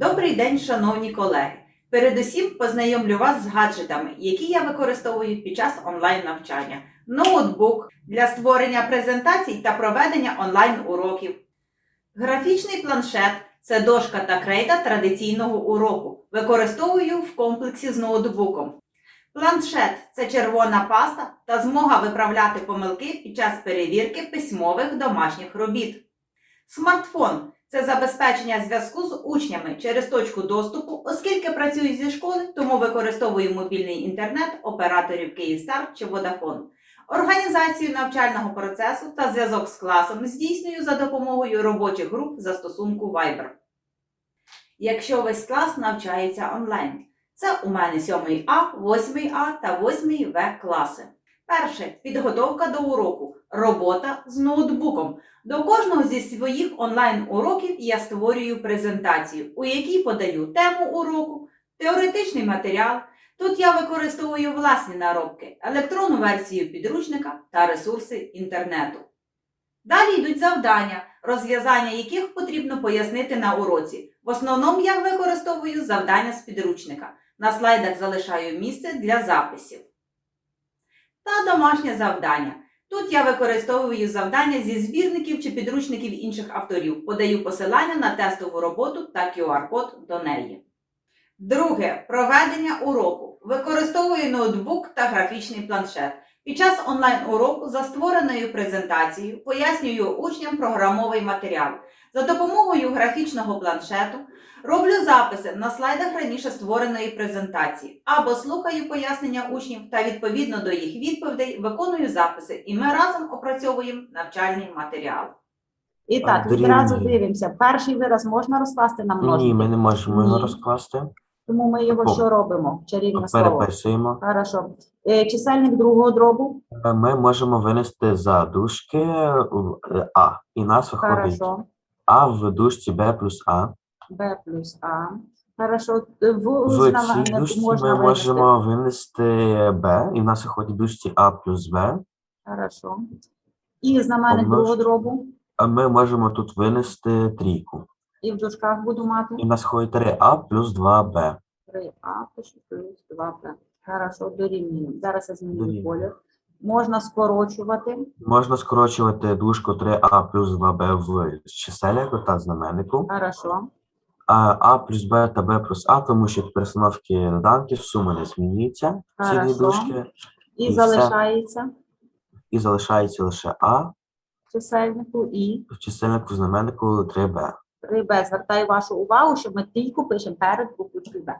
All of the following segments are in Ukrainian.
Добрий день, шановні колеги! Передусім познайомлю вас з гаджетами, які я використовую під час онлайн-навчання. Ноутбук для створення презентацій та проведення онлайн-уроків. Графічний планшет це дошка та крейда традиційного уроку. Використовую в комплексі з ноутбуком. Планшет це червона паста та змога виправляти помилки під час перевірки письмових домашніх робіт. Смартфон це забезпечення зв'язку з учнями через точку доступу, оскільки працюю зі школи, тому використовую мобільний інтернет операторів Київстар чи Vodafone. Організацію навчального процесу та зв'язок з класом здійснюю за допомогою робочих груп застосунку Viber. Якщо весь клас навчається онлайн, це у мене 7 А, 8 А та 8 В класи. Перше підготовка до уроку, робота з ноутбуком. До кожного зі своїх онлайн-уроків я створюю презентацію, у якій подаю тему уроку, теоретичний матеріал. Тут я використовую власні наробки, електронну версію підручника та ресурси інтернету. Далі йдуть завдання, розв'язання яких потрібно пояснити на уроці. В основному я використовую завдання з підручника. На слайдах залишаю місце для записів. Та домашнє завдання. Тут я використовую завдання зі збірників чи підручників інших авторів, подаю посилання на тестову роботу та QR-код до неї. Друге проведення уроку. Використовую ноутбук та графічний планшет. Під час онлайн-уроку за створеною презентацією пояснюю учням програмовий матеріал. За допомогою графічного планшету роблю записи на слайдах раніше створеної презентації або слухаю пояснення учнів та відповідно до їх відповідей виконую записи, і ми разом опрацьовуємо навчальний матеріал. І так, Андрій. відразу дивимося. Перший вираз можна розкласти на Ні, ми не можемо його Ні. розкласти. Тому ми його О. що робимо? Чарівне слово. Переписуємо. Хорошо. Е, Чисельник другого дробу. Е, Ми можемо винести за дужки в- е, А. І нас виходить Хорошо. А в дужці Б плюс А. Б плюс А. Хорошо. В В цій дужці можна ми винести. можемо винести Б, і в нас виходить дужці А плюс Б. Хорошо. І знаменник Помнож- другого дробу. А ми можемо тут винести трійку. І в дужках буду мати І в нас виходить 3А плюс 2Б. 3А плюс 2Б. Хорошо, дорівнюємо. Зараз я зміню колір. Можна скорочувати. Можна скорочувати дужку 3А плюс 2Б в чисельнику та знаменнику. Хорошо. А, а плюс Б та Б плюс А, тому що від перестановки доданків сума не змінюється. Ці дві Хорошо. дужки. І, І все. залишається І залишається лише А, в чисельнику і в чисельнику знаменнику 3Б. 3Б. Звертаю вашу увагу, що ми трійку пишемо перед буквою Б.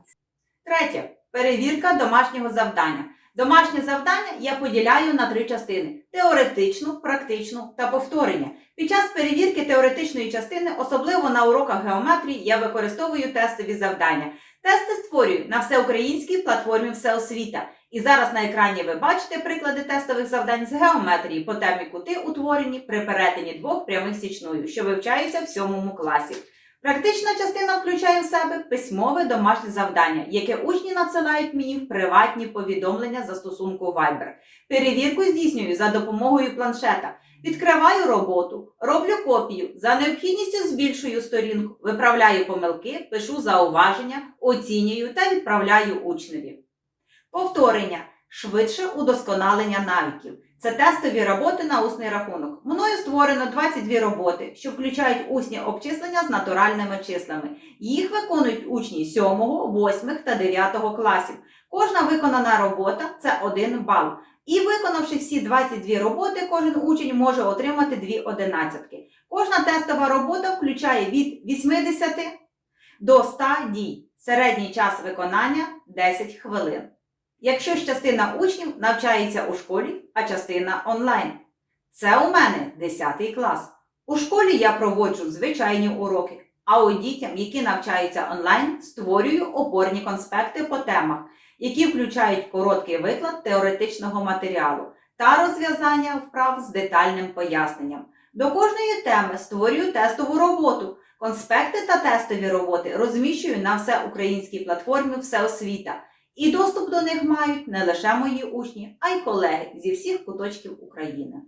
Третє перевірка домашнього завдання. Домашнє завдання я поділяю на три частини: теоретичну, практичну та повторення. Під час перевірки теоретичної частини, особливо на уроках геометрії, я використовую тестові завдання. Тести створюю на всеукраїнській платформі Всеосвіта. І зараз на екрані ви бачите приклади тестових завдань з геометрії по темі кути утворені при перетині двох прямих січною, що вивчаються в сьомому класі. Практична частина включає в себе письмове домашнє завдання, яке учні надсилають мені в приватні повідомлення застосунку Viber. Перевірку здійснюю за допомогою планшета. Відкриваю роботу, роблю копію, за необхідністю збільшую сторінку, виправляю помилки, пишу зауваження, оцінюю та відправляю учневі. Повторення швидше удосконалення навиків. Це тестові роботи на усний рахунок. Мною створено 22 роботи, що включають усні обчислення з натуральними числами. Їх виконують учні 7, 8 та 9 класів. Кожна виконана робота це 1 бал. І виконавши всі 22 роботи, кожен учень може отримати 2 одинадцятки. Кожна тестова робота включає від 80 до 100 дій. Середній час виконання 10 хвилин. Якщо ж частина учнів навчається у школі, а частина онлайн. Це у мене 10 клас. У школі я проводжу звичайні уроки, а у дітям, які навчаються онлайн, створюю опорні конспекти по темах, які включають короткий виклад теоретичного матеріалу та розв'язання вправ з детальним поясненням. До кожної теми створюю тестову роботу. Конспекти та тестові роботи розміщую на всеукраїнській платформі Всеосвіта. І доступ до них мають не лише мої учні, а й колеги зі всіх куточків України.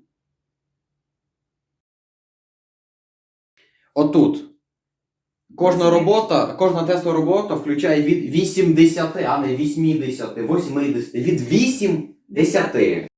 Отут Кожна робота, кожна тестова робота включає від 80, а не 80, 80, від 8 10.